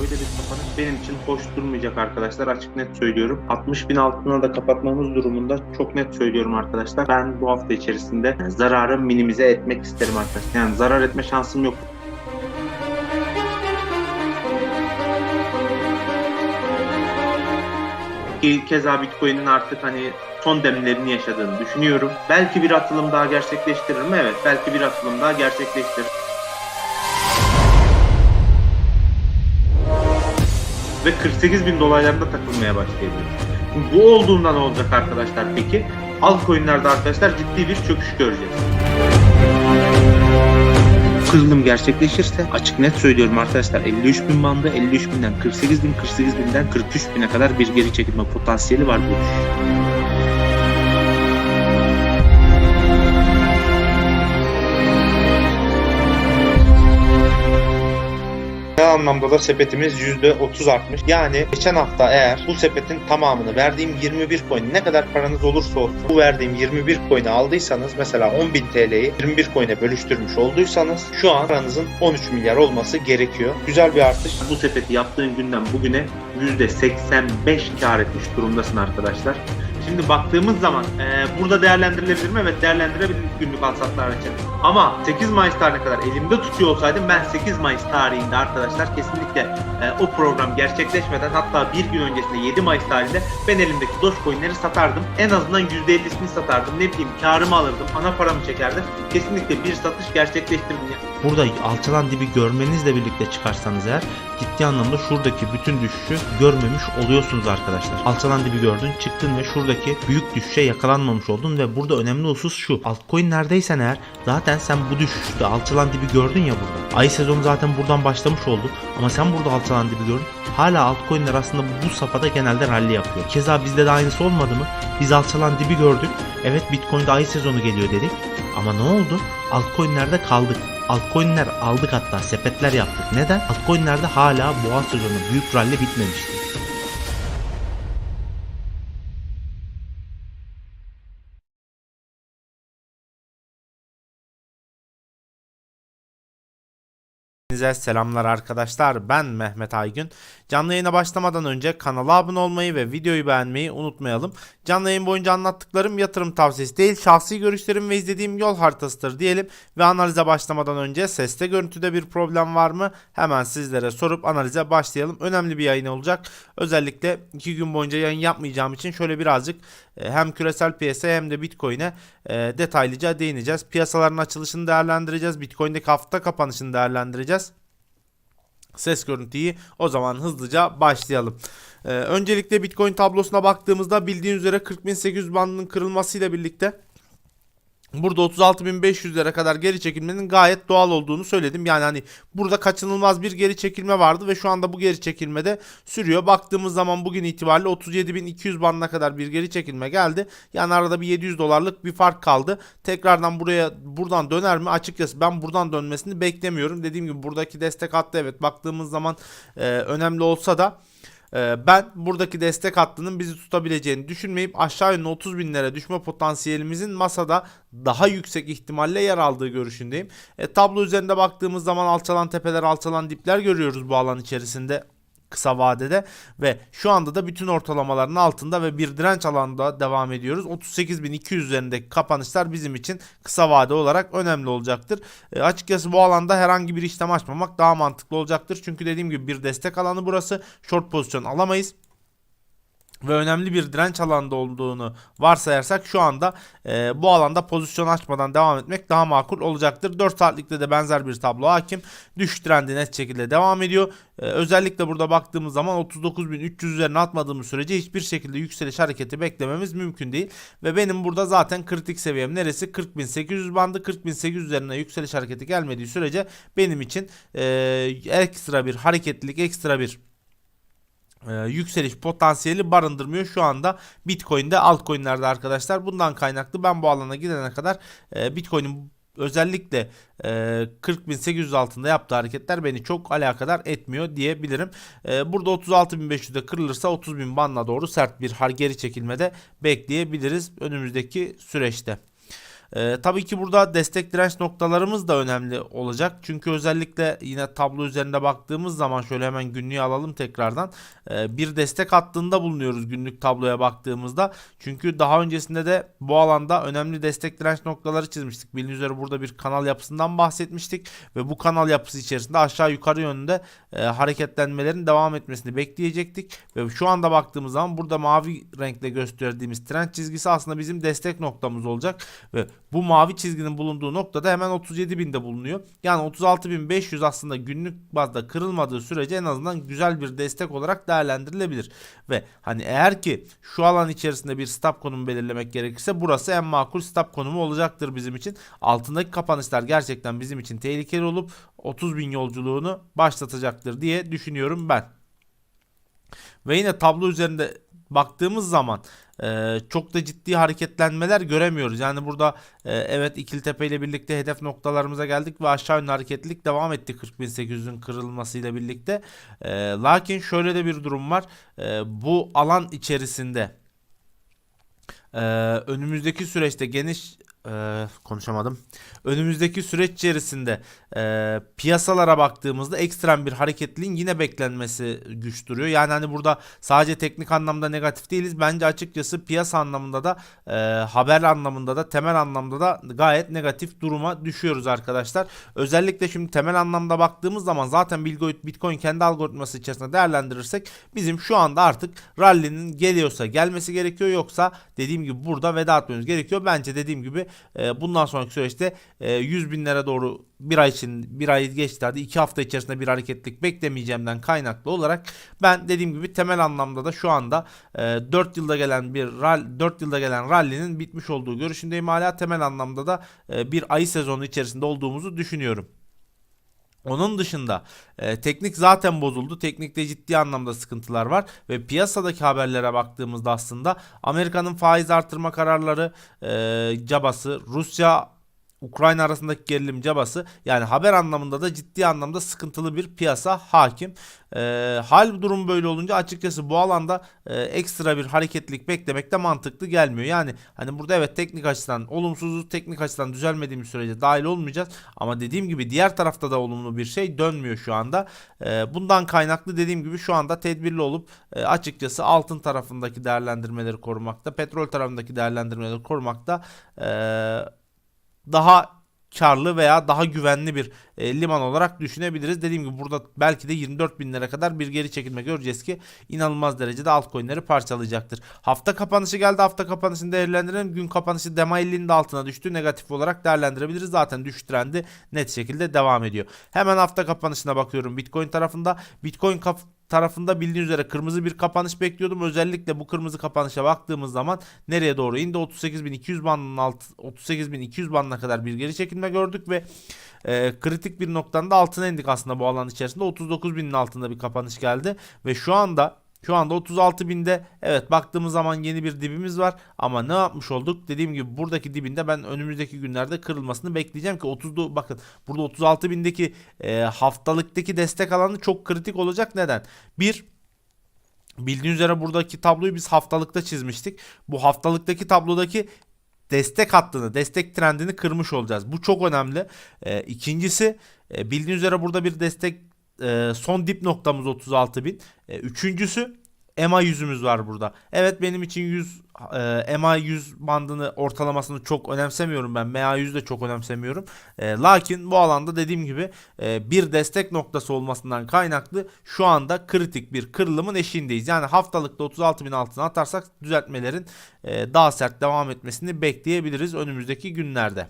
böyle bir kapanış benim için hoş durmayacak arkadaşlar. Açık net söylüyorum. 60 bin altına da kapatmamız durumunda çok net söylüyorum arkadaşlar. Ben bu hafta içerisinde zararı minimize etmek isterim arkadaşlar. Yani zarar etme şansım yok. Ki keza Bitcoin'in artık hani son demlerini yaşadığını düşünüyorum. Belki bir atılım daha gerçekleştirir mi? Evet, belki bir atılım daha gerçekleştirir. Ve 48 bin dolaylarında takılmaya başlayabilir. Bu olduğunda ne olacak arkadaşlar peki? Altcoin'lerde arkadaşlar ciddi bir çöküş göreceğiz. Kırılım gerçekleşirse açık net söylüyorum arkadaşlar 53 bin bandı 53 binden 48 bin 48 binden 43 bine kadar bir geri çekilme potansiyeli var bu düşüş. Anlamda da sepetimiz %30 artmış. Yani geçen hafta eğer bu sepetin tamamını verdiğim 21 coin ne kadar paranız olursa olsun bu verdiğim 21 coin'i aldıysanız mesela 10.000 TL'yi 21 coin'e bölüştürmüş olduysanız şu an paranızın 13 milyar olması gerekiyor. Güzel bir artış. Bu sepeti yaptığın günden bugüne %85 kar etmiş durumdasın arkadaşlar. Şimdi baktığımız zaman e, burada değerlendirilebilir mi? Evet değerlendirebiliriz günlük alsatlar için. Ama 8 Mayıs tarihine kadar elimde tutuyor olsaydım ben 8 Mayıs tarihinde arkadaşlar kesinlikle e, o program gerçekleşmeden hatta bir gün öncesinde 7 Mayıs tarihinde ben elimdeki Dogecoin'leri satardım. En azından %50'sini satardım. Ne bileyim karımı alırdım. Ana paramı çekerdim. Kesinlikle bir satış gerçekleştirdim. Burada alçalan dibi görmenizle birlikte çıkarsanız eğer ciddi anlamda şuradaki bütün düşüşü görmemiş oluyorsunuz arkadaşlar. Alçalan dibi gördün çıktın ve şuradaki büyük düşüşe yakalanmamış oldun ve burada önemli husus şu. Altcoin'lerdeysen eğer zaten sen bu düşüşte alçalan dibi gördün ya burada. Ay sezonu zaten buradan başlamış oldu ama sen burada alçalan dibi gördün. Hala altcoin'ler aslında bu safhada genelde rally yapıyor. Keza bizde de aynısı olmadı mı? Biz alçalan dibi gördük. Evet Bitcoin'de ay sezonu geliyor dedik. Ama ne oldu? Altcoin'lerde kaldık. Altcoin'ler aldık hatta sepetler yaptık. Neden? Altcoin'lerde hala boğa sezonu büyük rally bitmemişti. Hepinize selamlar arkadaşlar. Ben Mehmet Aygün. Canlı yayına başlamadan önce kanala abone olmayı ve videoyu beğenmeyi unutmayalım. Canlı yayın boyunca anlattıklarım yatırım tavsiyesi değil, şahsi görüşlerim ve izlediğim yol haritasıdır diyelim. Ve analize başlamadan önce seste görüntüde bir problem var mı? Hemen sizlere sorup analize başlayalım. Önemli bir yayın olacak. Özellikle 2 gün boyunca yayın yapmayacağım için şöyle birazcık e, hem küresel piyasaya hem de Bitcoin'e e, detaylıca değineceğiz. Piyasaların açılışını değerlendireceğiz. Bitcoin'deki hafta kapanışını değerlendireceğiz. Ses görüntüyü o zaman hızlıca başlayalım. Ee, öncelikle Bitcoin tablosuna baktığımızda bildiğiniz üzere 40.800 bandının kırılmasıyla birlikte Burada 36.500'lere kadar geri çekilmenin gayet doğal olduğunu söyledim. Yani hani burada kaçınılmaz bir geri çekilme vardı ve şu anda bu geri çekilme de sürüyor. Baktığımız zaman bugün itibariyle 37.200 bandına kadar bir geri çekilme geldi. Yani arada bir 700 dolarlık bir fark kaldı. Tekrardan buraya buradan döner mi? Açıkçası ben buradan dönmesini beklemiyorum. Dediğim gibi buradaki destek hattı evet baktığımız zaman e, önemli olsa da ben buradaki destek hattının bizi tutabileceğini düşünmeyip aşağı yönlü 30 binlere düşme potansiyelimizin masada daha yüksek ihtimalle yer aldığı görüşündeyim. E, tablo üzerinde baktığımız zaman alçalan tepeler alçalan dipler görüyoruz bu alan içerisinde kısa vadede ve şu anda da bütün ortalamaların altında ve bir direnç alanında devam ediyoruz. 38.200 üzerindeki kapanışlar bizim için kısa vade olarak önemli olacaktır. E, açıkçası bu alanda herhangi bir işlem açmamak daha mantıklı olacaktır. Çünkü dediğim gibi bir destek alanı burası. Short pozisyon alamayız ve önemli bir direnç alanda olduğunu varsayarsak şu anda e, bu alanda pozisyon açmadan devam etmek daha makul olacaktır. 4 saatlikte de benzer bir tablo hakim. Düş trendi net şekilde devam ediyor. E, özellikle burada baktığımız zaman 39.300 üzerine atmadığımız sürece hiçbir şekilde yükseliş hareketi beklememiz mümkün değil. Ve benim burada zaten kritik seviyem neresi? 40.800 bandı. 40.800 üzerine yükseliş hareketi gelmediği sürece benim için e, ekstra bir hareketlilik, ekstra bir e, yükseliş potansiyeli barındırmıyor şu anda Bitcoin'de altcoin'lerde arkadaşlar. Bundan kaynaklı ben bu alana gidene kadar e, Bitcoin'in özellikle e, 40.800 altında yaptığı hareketler beni çok alakadar etmiyor diyebilirim. E, burada 36.500'de kırılırsa 30.000 bandına doğru sert bir har geri çekilmede bekleyebiliriz önümüzdeki süreçte. Ee, tabii ki burada destek direnç noktalarımız da önemli olacak. Çünkü özellikle yine tablo üzerinde baktığımız zaman şöyle hemen günlüğü alalım tekrardan. Ee, bir destek hattında bulunuyoruz günlük tabloya baktığımızda. Çünkü daha öncesinde de bu alanda önemli destek direnç noktaları çizmiştik. Bildiğiniz üzere burada bir kanal yapısından bahsetmiştik ve bu kanal yapısı içerisinde aşağı yukarı yönünde e, hareketlenmelerin devam etmesini bekleyecektik ve şu anda baktığımız zaman burada mavi renkle gösterdiğimiz trend çizgisi aslında bizim destek noktamız olacak ve bu mavi çizginin bulunduğu noktada hemen 37.000'de bulunuyor. Yani 36.500 aslında günlük bazda kırılmadığı sürece en azından güzel bir destek olarak değerlendirilebilir. Ve hani eğer ki şu alan içerisinde bir stop konumu belirlemek gerekirse burası en makul stop konumu olacaktır bizim için. Altındaki kapanışlar gerçekten bizim için tehlikeli olup 30.000 yolculuğunu başlatacaktır diye düşünüyorum ben. Ve yine tablo üzerinde baktığımız zaman e, çok da ciddi hareketlenmeler göremiyoruz. Yani burada e, evet İkiltepe ile birlikte hedef noktalarımıza geldik ve aşağı yönlü hareketlilik devam etti 40.800'ün kırılmasıyla birlikte. E, lakin şöyle de bir durum var. E, bu alan içerisinde e, önümüzdeki süreçte geniş e, konuşamadım. Önümüzdeki süreç içerisinde e, piyasalara baktığımızda ekstrem bir hareketliliğin yine beklenmesi güç duruyor. Yani hani burada sadece teknik anlamda negatif değiliz. Bence açıkçası piyasa anlamında da e, haber anlamında da temel anlamda da gayet negatif duruma düşüyoruz arkadaşlar. Özellikle şimdi temel anlamda baktığımız zaman zaten Bitcoin, kendi algoritması içerisinde değerlendirirsek bizim şu anda artık rally'nin geliyorsa gelmesi gerekiyor yoksa dediğim gibi burada veda etmemiz gerekiyor. Bence dediğim gibi e, bundan sonraki süreçte e, 100 binlere doğru bir ay için bir ay geçti hadi iki hafta içerisinde bir hareketlik beklemeyeceğimden kaynaklı olarak ben dediğim gibi temel anlamda da şu anda e, 4 yılda gelen bir rall 4 yılda gelen rally'nin bitmiş olduğu görüşündeyim hala temel anlamda da e, bir ayı sezonu içerisinde olduğumuzu düşünüyorum. Onun dışında e, teknik zaten bozuldu. Teknikte ciddi anlamda sıkıntılar var ve piyasadaki haberlere baktığımızda aslında Amerika'nın faiz artırma kararları e, cabası, Rusya Ukrayna arasındaki gerilim cabası yani haber anlamında da ciddi anlamda sıkıntılı bir piyasa hakim. E, hal durum böyle olunca açıkçası bu alanda e, ekstra bir hareketlilik beklemek de mantıklı gelmiyor. Yani hani burada evet teknik açıdan olumsuzluğu teknik açıdan düzelmediğimiz sürece dahil olmayacağız. Ama dediğim gibi diğer tarafta da olumlu bir şey dönmüyor şu anda. E, bundan kaynaklı dediğim gibi şu anda tedbirli olup e, açıkçası altın tarafındaki değerlendirmeleri korumakta, petrol tarafındaki değerlendirmeleri korumakta e, daha karlı veya daha güvenli bir e, liman olarak düşünebiliriz. Dediğim gibi burada belki de 24 binlere kadar bir geri çekilme göreceğiz ki inanılmaz derecede altcoin'leri parçalayacaktır. Hafta kapanışı geldi. Hafta kapanışını değerlendirelim. Gün kapanışı DEMA 50'nin de altına düştü. Negatif olarak değerlendirebiliriz. Zaten düşüş trendi net şekilde devam ediyor. Hemen hafta kapanışına bakıyorum. Bitcoin tarafında. Bitcoin kap tarafında bildiğiniz üzere kırmızı bir kapanış bekliyordum. Özellikle bu kırmızı kapanışa baktığımız zaman nereye doğru indi? 38.200 bandının altı 38.200 bandına kadar bir geri çekilme gördük ve e, kritik bir noktada altına indik aslında bu alan içerisinde. 39.000'in altında bir kapanış geldi ve şu anda şu anda 36 binde evet baktığımız zaman yeni bir dibimiz var ama ne yapmış olduk? Dediğim gibi buradaki dibinde ben önümüzdeki günlerde kırılmasını bekleyeceğim ki 30 bakın burada 36 bindeki e, haftalıktaki destek alanı çok kritik olacak. Neden? Bir bildiğiniz üzere buradaki tabloyu biz haftalıkta çizmiştik. Bu haftalıktaki tablodaki destek hattını, destek trendini kırmış olacağız. Bu çok önemli. E, ikincisi e, bildiğiniz üzere burada bir destek e, son dip noktamız 36.000. E, üçüncüsü MA yüzümüz var burada. Evet benim için 100 e, MA 100 bandını ortalamasını çok önemsemiyorum ben. MA 100 de çok önemsemiyorum. E, lakin bu alanda dediğim gibi e, bir destek noktası olmasından kaynaklı şu anda kritik bir kırılımın eşiğindeyiz. Yani haftalıkta 36.000 altına atarsak düzeltmelerin e, daha sert devam etmesini bekleyebiliriz önümüzdeki günlerde.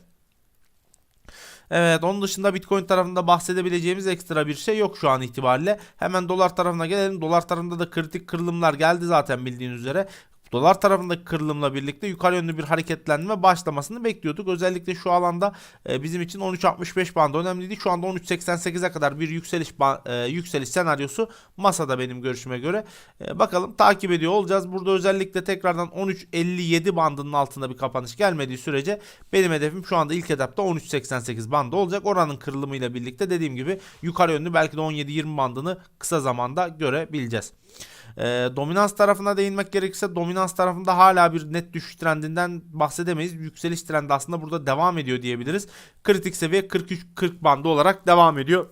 Evet onun dışında Bitcoin tarafında bahsedebileceğimiz ekstra bir şey yok şu an itibariyle. Hemen dolar tarafına gelelim. Dolar tarafında da kritik kırılımlar geldi zaten bildiğiniz üzere. Dolar tarafındaki kırılımla birlikte yukarı yönlü bir hareketlenme başlamasını bekliyorduk. Özellikle şu alanda e, bizim için 13.65 bandı önemliydi. Şu anda 13.88'e kadar bir yükseliş e, yükseliş senaryosu masada benim görüşüme göre. E, bakalım takip ediyor olacağız. Burada özellikle tekrardan 13.57 bandının altında bir kapanış gelmediği sürece benim hedefim şu anda ilk etapta 13.88 bandı olacak. Oranın kırılımıyla birlikte dediğim gibi yukarı yönlü belki de 17-20 bandını kısa zamanda görebileceğiz. E, dominans tarafına değinmek gerekirse dominans tarafında hala bir net düşüş trendinden bahsedemeyiz. Yükseliş trendi aslında burada devam ediyor diyebiliriz. Kritik seviye 43-40 bandı olarak devam ediyor.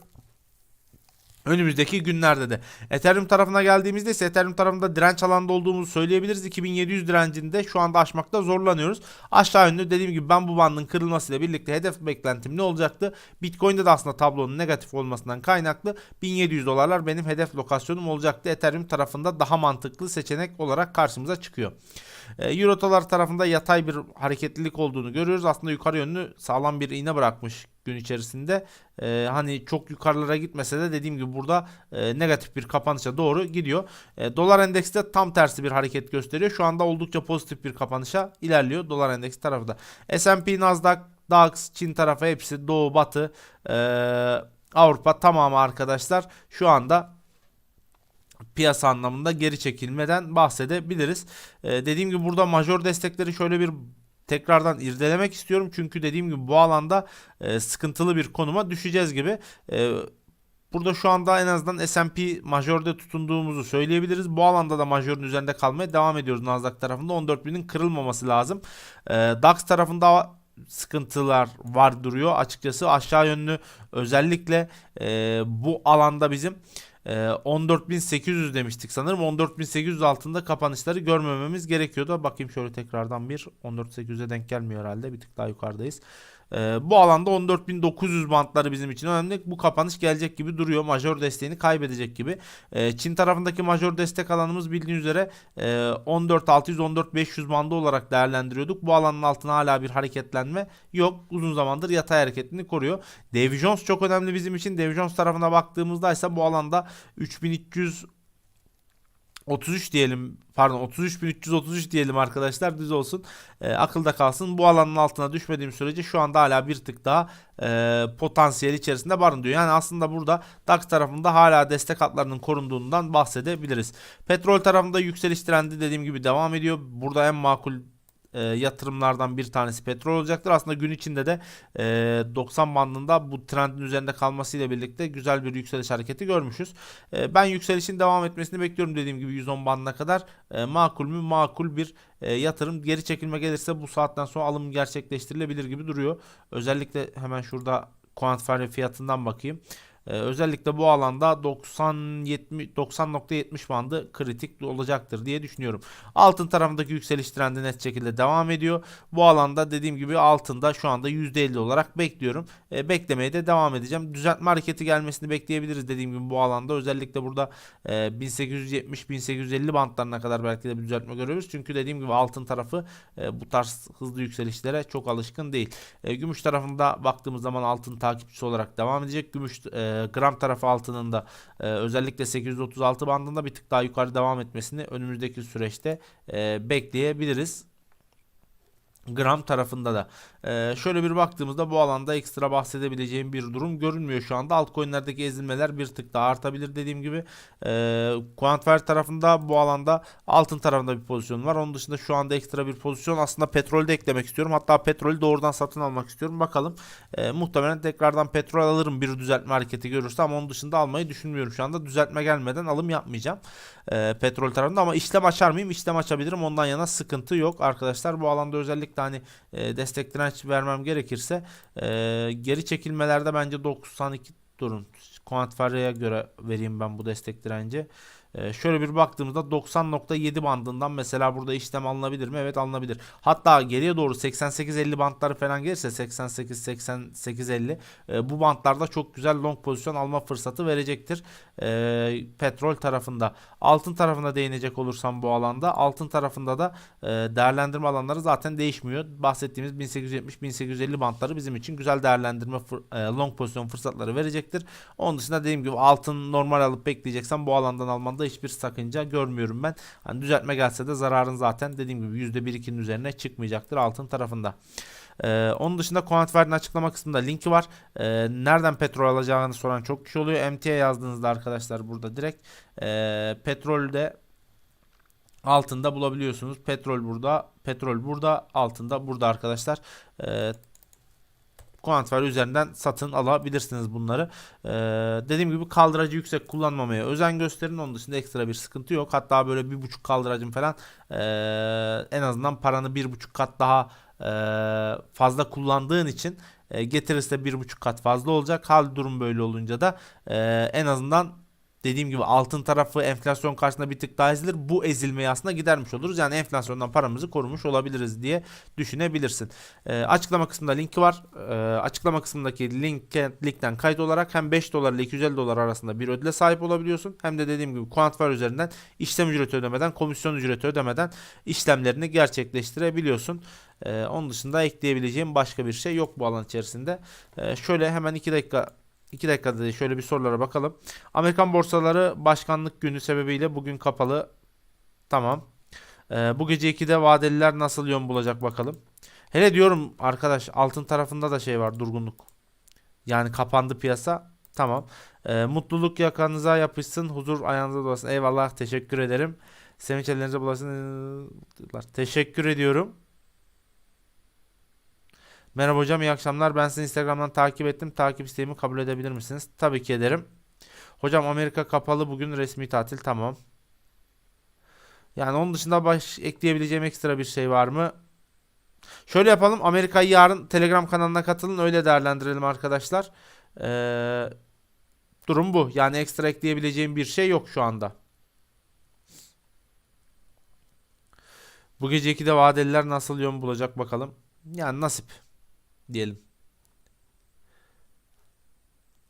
Önümüzdeki günlerde de. Ethereum tarafına geldiğimizde ise Ethereum tarafında direnç alanda olduğumuzu söyleyebiliriz. 2700 direncinde şu anda aşmakta zorlanıyoruz. Aşağı yönlü dediğim gibi ben bu bandın kırılmasıyla birlikte hedef beklentim ne olacaktı? Bitcoin'de de aslında tablonun negatif olmasından kaynaklı 1700 dolarlar benim hedef lokasyonum olacaktı. Ethereum tarafında daha mantıklı seçenek olarak karşımıza çıkıyor. E, Euro dolar tarafında yatay bir hareketlilik olduğunu görüyoruz. Aslında yukarı yönlü sağlam bir iğne bırakmış gün içerisinde. E, hani çok yukarılara gitmese de dediğim gibi burada e, negatif bir kapanışa doğru gidiyor. E, dolar endeksi de tam tersi bir hareket gösteriyor. Şu anda oldukça pozitif bir kapanışa ilerliyor dolar endeksi tarafı da. S&P, Nasdaq, DAX, Çin tarafı hepsi doğu batı e, Avrupa tamamı arkadaşlar şu anda piyasa anlamında geri çekilmeden bahsedebiliriz. Ee, dediğim gibi burada major destekleri şöyle bir tekrardan irdelemek istiyorum. Çünkü dediğim gibi bu alanda e, sıkıntılı bir konuma düşeceğiz gibi. E, Burada şu anda en azından S&P majörde tutunduğumuzu söyleyebiliriz. Bu alanda da majörün üzerinde kalmaya devam ediyoruz Nasdaq tarafında. 14.000'in kırılmaması lazım. E, DAX tarafında sıkıntılar var duruyor. Açıkçası aşağı yönlü özellikle e, bu alanda bizim ee, 14.800 demiştik sanırım. 14.800 altında kapanışları görmememiz gerekiyordu. Bakayım şöyle tekrardan bir 14.800'e denk gelmiyor herhalde. Bir tık daha yukarıdayız. Ee, bu alanda 14.900 bantları bizim için önemli. Bu kapanış gelecek gibi duruyor. Major desteğini kaybedecek gibi. Ee, Çin tarafındaki major destek alanımız bildiğiniz üzere e, 14.600-14.500 bandı olarak değerlendiriyorduk. Bu alanın altına hala bir hareketlenme yok. Uzun zamandır yatay hareketini koruyor. Dow Jones çok önemli bizim için. Dow Jones tarafına baktığımızda ise bu alanda 3300 33 diyelim pardon 33.333 diyelim arkadaşlar düz olsun e, akılda kalsın bu alanın altına düşmediğim sürece şu anda hala bir tık daha e, potansiyel içerisinde barındırıyor. Yani aslında burada DAX tarafında hala destek hatlarının korunduğundan bahsedebiliriz. Petrol tarafında yükseliş trendi dediğim gibi devam ediyor. Burada en makul e, yatırımlardan bir tanesi petrol olacaktır. Aslında gün içinde de e, 90 bandında bu trendin üzerinde kalmasıyla birlikte güzel bir yükseliş hareketi görmüşüz. E, ben yükselişin devam etmesini bekliyorum dediğim gibi 110 bandına kadar e, makul mü makul bir e, yatırım. Geri çekilme gelirse bu saatten sonra alım gerçekleştirilebilir gibi duruyor. Özellikle hemen şurada Quantifier fiyatından bakayım. Ee, özellikle bu alanda 90 70 90.70 bandı kritik olacaktır diye düşünüyorum. Altın tarafındaki yükseliş trendi net şekilde devam ediyor. Bu alanda dediğim gibi altında şu anda %50 olarak bekliyorum. E, beklemeye de devam edeceğim. Düzeltme hareketi gelmesini bekleyebiliriz dediğim gibi bu alanda. Özellikle burada e, 1870-1850 bantlarına kadar belki de bir düzeltme görüyoruz. Çünkü dediğim gibi altın tarafı e, bu tarz hızlı yükselişlere çok alışkın değil. E, gümüş tarafında baktığımız zaman altın takipçisi olarak devam edecek. Gümüş e, gram tarafı altının da e, özellikle 836 bandında bir tık daha yukarı devam etmesini önümüzdeki süreçte e, bekleyebiliriz gram tarafında da. Ee, şöyle bir baktığımızda bu alanda ekstra bahsedebileceğim bir durum görünmüyor şu anda. Altcoin'lerdeki ezilmeler bir tık daha artabilir dediğim gibi. Ee, Quantware tarafında bu alanda altın tarafında bir pozisyon var. Onun dışında şu anda ekstra bir pozisyon aslında petrolde eklemek istiyorum. Hatta petrolü doğrudan satın almak istiyorum. Bakalım. Ee, muhtemelen tekrardan petrol alırım bir düzeltme hareketi görürse ama onun dışında almayı düşünmüyorum şu anda. Düzeltme gelmeden alım yapmayacağım. Ee, petrol tarafında ama işlem açar mıyım? İşlem açabilirim. Ondan yana sıkıntı yok arkadaşlar. Bu alanda özellikle hani e, destek direnç vermem gerekirse e, geri çekilmelerde bence 92 durun. Quantifier'e göre vereyim ben bu destek direnci. Ee, şöyle bir baktığımızda 90.7 bandından mesela burada işlem alınabilir mi? Evet alınabilir. Hatta geriye doğru 88-50 bantları falan gelirse 88-88-50 e, bu bantlarda çok güzel long pozisyon alma fırsatı verecektir. E, petrol tarafında. Altın tarafına değinecek olursam bu alanda. Altın tarafında da e, değerlendirme alanları zaten değişmiyor. Bahsettiğimiz 1870-1850 bantları bizim için güzel değerlendirme long pozisyon fırsatları verecektir. Onun dışında dediğim gibi altın normal alıp bekleyeceksen bu alandan almanda hiçbir sakınca görmüyorum ben. Hani düzeltme gelse de zararın zaten dediğim gibi %1-2'nin üzerine çıkmayacaktır altın tarafında. Ee, onun dışında Quantifier'in açıklama kısmında linki var. Ee, nereden petrol alacağını soran çok kişi oluyor. MTA yazdığınızda arkadaşlar burada direkt e, petrolde altında bulabiliyorsunuz. Petrol burada, petrol burada, altında burada arkadaşlar. Ee, Quantifier üzerinden satın alabilirsiniz bunları. Ee, dediğim gibi kaldıracı yüksek kullanmamaya özen gösterin. Onun dışında ekstra bir sıkıntı yok. Hatta böyle bir buçuk kaldıracım falan ee, en azından paranı bir buçuk kat daha ee, fazla kullandığın için e, getirirse bir buçuk kat fazla olacak. Hal durum böyle olunca da ee, en azından dediğim gibi altın tarafı enflasyon karşısında bir tık daha ezilir. Bu ezilmeyi aslında gidermiş oluruz. Yani enflasyondan paramızı korumuş olabiliriz diye düşünebilirsin. Ee, açıklama kısmında linki var. Ee, açıklama kısmındaki linke, linkten kayıt olarak hem 5 dolar ile 250 dolar arasında bir ödüle sahip olabiliyorsun. Hem de dediğim gibi Quantifier üzerinden işlem ücreti ödemeden, komisyon ücreti ödemeden işlemlerini gerçekleştirebiliyorsun. Ee, onun dışında ekleyebileceğim başka bir şey yok bu alan içerisinde. Ee, şöyle hemen 2 dakika 2 dakikada da şöyle bir sorulara bakalım. Amerikan borsaları başkanlık günü sebebiyle bugün kapalı. Tamam. Ee, bu gece 2'de vadeliler nasıl yön bulacak bakalım. Hele diyorum arkadaş altın tarafında da şey var durgunluk. Yani kapandı piyasa. Tamam. Ee, mutluluk yakanıza yapışsın. Huzur ayağınıza dolasın. Eyvallah. Teşekkür ederim. Sevinç ellerinize bulasın. Teşekkür ediyorum. Merhaba hocam iyi akşamlar. Ben sizi Instagram'dan takip ettim. Takip isteğimi kabul edebilir misiniz? Tabii ki ederim. Hocam Amerika kapalı bugün resmi tatil tamam. Yani onun dışında baş ekleyebileceğim ekstra bir şey var mı? Şöyle yapalım. Amerika'yı yarın Telegram kanalına katılın. Öyle değerlendirelim arkadaşlar. Ee, durum bu. Yani ekstra ekleyebileceğim bir şey yok şu anda. Bu gece 2'de vadeliler nasıl yön bulacak bakalım. Yani nasip diyelim.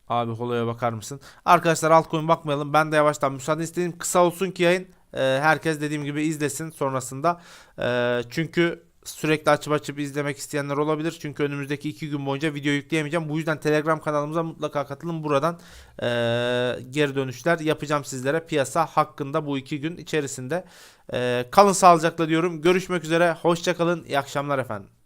Abi holoya bakar mısın? Arkadaşlar altcoin bakmayalım. Ben de yavaştan müsaade istedim. Kısa olsun ki yayın. Ee, herkes dediğim gibi izlesin sonrasında. Ee, çünkü sürekli açıp açıp izlemek isteyenler olabilir. Çünkü önümüzdeki iki gün boyunca video yükleyemeyeceğim. Bu yüzden Telegram kanalımıza mutlaka katılın. Buradan ee, geri dönüşler yapacağım sizlere. Piyasa hakkında bu iki gün içerisinde. Ee, kalın sağlıcakla diyorum. Görüşmek üzere. Hoşçakalın. İyi akşamlar efendim.